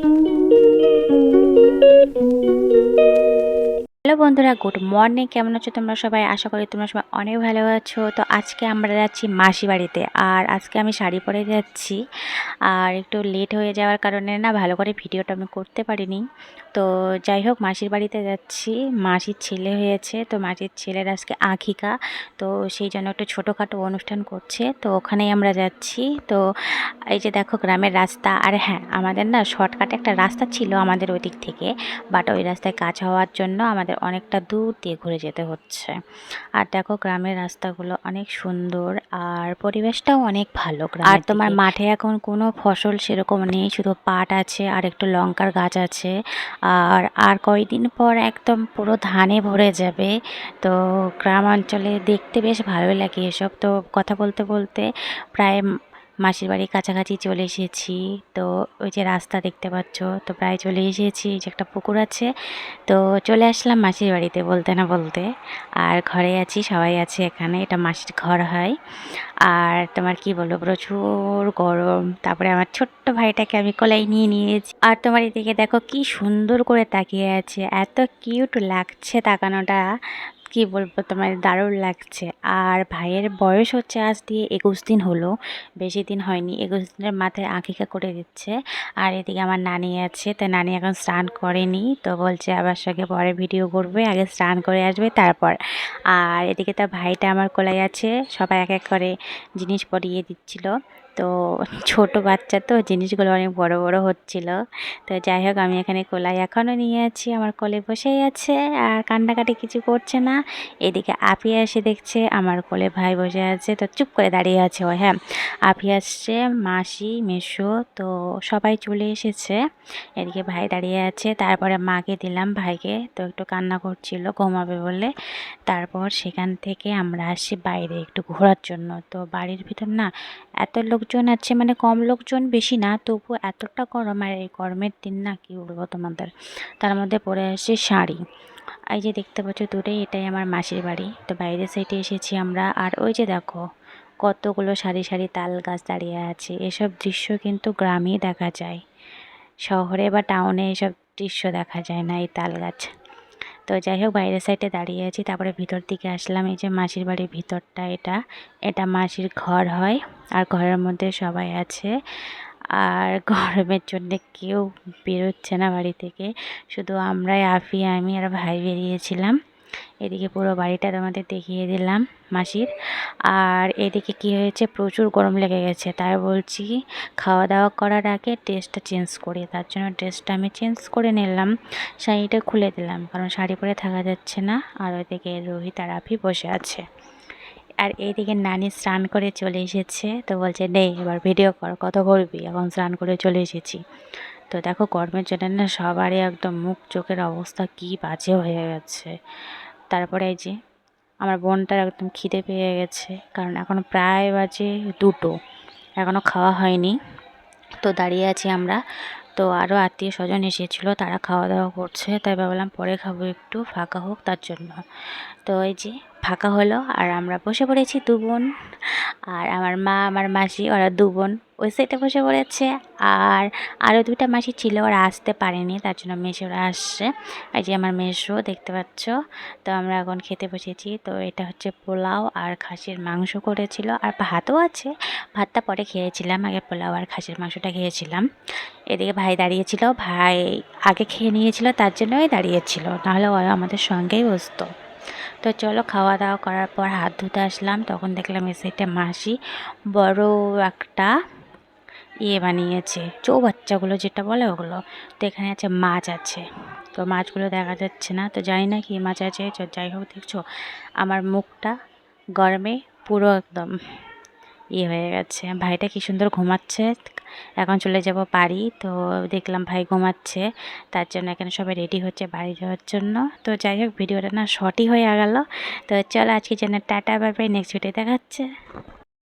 Thank you. বন্ধুরা good morning কেমন আছো তোমরা সবাই? আশা করি তোমরা সবাই অনেক ভালো আছো। তো আজকে আমরা যাচ্ছি মাসি বাড়িতে, আর আজকে আমি শাড়ি পরে যাচ্ছি। আর একটু লেট হয়ে যাওয়ার কারণে না ভালো করে ভিডিওটা আমি করতে পারিনি। তো যাই হোক, মাসির বাড়িতে যাচ্ছি। মাসির ছেলে হয়েছে, তো মাসির ছেলের আজকে আঁখিকা। তো সেই জন্য একটু ছোটোখাটো অনুষ্ঠান করছে, তো ওখানেই আমরা যাচ্ছি। তো এই যে দেখো, গ্রামের রাস্তা। আর হ্যাঁ আমাদের না শর্টকাটে একটা রাস্তা ছিল আমাদের ওই দিক থেকে বাট ওই রাস্তায় কাজ হওয়ার জন্য আমাদের অনেকটা দূর দিয়ে ঘুরে যেতে হচ্ছে। আর দেখো গ্রামের রাস্তাগুলো অনেক সুন্দর আর পরিবেশটাও অনেক ভালো আর তোমার মাঠে এখন কোনো ফসল সেরকম নেই শুধু পাট আছে আর একটু লঙ্কার গাছ আছে। আর আর কয়দিন পর একদম পুরো ধানে ভরে যাবে। তো গ্রাম অঞ্চলে দেখতে বেশ ভালোই লাগে এসব। তো কথা বলতে বলতে প্রায় মাসির বাড়ির কাছাকাছি চলে এসেছি। তো ওই যে রাস্তা দেখতে পাচ্ছ, তো প্রায় চলে এসেছি যে একটা পুকুর আছে। তো চলে আসলাম মাসির বাড়িতে বলতে না বলতে। আর ঘরে আছি, সবাই আছে এখানে, এটা মাসির ঘর হয়। আর তোমার কি বলব, প্রচুর গরম। তারপরে আমার ছোট্ট ভাইটাকে আমি কোলাই নিয়ে নিয়েছি। আর তোমার এদিকে দেখো কি সুন্দর করে তাকিয়ে আছে, এত কিউট লাগছে তাকানোটা। কি বলব তোমার দারুণ লাগছে। আর ভাইয়ের বয়স হচ্ছে আজ দিয়ে একুশ দিন হলো, বেশি দিন হয়নি, একুশ দিনের মাথায় আঁকিকা করে দিচ্ছে। আর এদিকে আমার নানি আছে, তো নানি এখন স্নান করেনি, তো বলছে আবার সঙ্গে পরে ভিডিও করবে, আগে স্নান করে আসবে তারপর। আর এদিকে তার ভাইটা আমার কোলাই আছে, সবাই এক এক করে জিনিস পরিয়ে দিচ্ছিল। তো ছোট বাচ্চা তো, জিনিসগুলো অনেক বড় বড় হচ্ছিল। তো যাই হোক, আমি এখানে কোলাই এখনও নিয়ে আছি, আমার কোলে বসেই আছে, আর কান্নাকাটি কিছু করছে না। এদিকে আপি এসে দেখছে আমার কোলে ভাই বসে আছে, তো চুপ করে দাঁড়িয়ে আছে ও হ্যাঁ। আপি আসছে, মাসি, মেশো, তো সবাই চলে এসেছে। এদিকে ভাই দাঁড়িয়ে আছে, তারপরে মাকে দিলাম ভাইকে, তো একটু কান্না করছিল, ঘুমাবে বলে। তারপর সেখান থেকে আমরা আসি বাইরে একটু ঘোরার জন্য। তো বাড়ির ভিতর না, এত লোকজন আছে মানে কম লোকজন বেশি না তবু এতটা গরম আর এই গরমের দিন না, কি বলব তোমাদের? তার মধ্যে পরে আসছে শাড়ি। এই যে দেখতে পাচ্ছ দূরে এটাই আমার মাসির বাড়ি। তো বাইরের সাইডে এসেছি আমরা, আর ওই যে দেখো, কতগুলো সারি সারি তাল গাছ দাঁড়িয়ে আছে। এসব দৃশ্য কিন্তু গ্রামেই দেখা যায়। শহরে বা টাউনে এসব দৃশ্য দেখা যায় না, এই তাল গাছ। তো যাই হোক বাইরের সাইডে দাঁড়িয়ে আছি। তারপরে ভিতর দিকে আসলাম। এই যে মাসির বাড়ির ভিতরটা এটা। এটা মাসির ঘর হয়। আর ঘরের মধ্যে সবাই আছে। আর গরমের জন্য কেউ বেরোচ্ছে না বাড়ি থেকে। শুধু আমরাই, আফি, আমি আর ভাই বেরিয়েছিলাম। এদিকে পুরো বাড়িটা তোমাদের দেখিয়ে দিলাম মাসির। আর এদিকে কি হয়েছে? প্রচুর গরম লেগে গেছে, তাই বলছি খাওয়া দাওয়া করার আগে ড্রেসটা চেঞ্জ করি। তার জন্য ড্রেসটা আমি চেঞ্জ করে নিলাম, শাড়িটা খুলে দিলাম, কারণ শাড়ি পরে থাকা যাচ্ছে না। আর ওইদিকে রোহিত আর আফি বসে আছে। আর এইদিকে নানি স্নান করে চলে এসেছে, তো বলছে, নে, এবার ভিডিও কর, কত করবি? এখন স্নান করে চলে এসেছি। তো দেখো গরমের জন্য না সবারই একদম মুখ চোখের অবস্থা কি বাজে হয়ে গেছে। তারপরে এই যে, আমার বোনটার একদম খিদে পেয়ে গেছে, কারণ এখনও প্রায় বাজে দুটো এখনও খাওয়া হয়নি। তো দাঁড়িয়ে আছি আমরা। তো আরও আত্মীয় স্বজন এসেছিল, তারা খাওয়া দাওয়া করছে, তাই ভাবলাম পরে খাব একটু, ফাঁকা হোক তার জন্য। তো এই যে, ফাঁকা হলো, আর আমরা বসে পড়েছি দু বোন। আর আমার মা, আমার মাসি, ওরা দু বোন। ওই সাইডে বসে পড়েছে। আর আরও দুটা মাসি ছিল, ওরা আসতে পারেনি, তার জন্য মেশোরা আসছে। এই যে আমার মেশো দেখতে পাচ্ছ? তো আমরা এখন খেতে বসেছি। তো এটা হচ্ছে পোলাও আর খাসির মাংস করেছিল। আর ভাতও আছে। ভাতটা পরে খেয়েছিলাম। আগে পোলাও আর খাসির মাংসটা খেয়েছিলাম। এদিকে ভাই দাঁড়িয়েছিল। ভাই আগে খেয়ে নিয়েছিল, তার জন্যই দাঁড়িয়েছিল। নাহলে ওরা আমাদের সঙ্গেই বসতো। তো চলো খাওয়া দাওয়া করার পর হাত ধুতে আসলাম। তখন দেখলাম এসে একটা মাসি বড় একটা ইয়ে বানিয়েছে, চৌবাচ্চাগুলো যেটা বলে ওগুলো। তো এখানে আছে মাছ আছে। তো মাছগুলো দেখা যাচ্ছে না, তো জানি না কি মাছ আছে। যাই হোক দেখছ, আমার মুখটা গরমে পুরো একদম ইয়ে হয়ে গেছে। ভাইটা কি সুন্দর ঘুমাচ্ছে? এখন চলে যাব বাড়ি। তো দেখলাম ভাই ঘুমাচ্ছে। তার জন্য এখানে সবাই রেডি হচ্ছে বাড়ি যাওয়ার জন্য। তো যাই হোক, ভিডিওটা না শর্টই হয়ে গেল। তো চলো আজকে যেন tata bye bye next video দেখাচ্ছে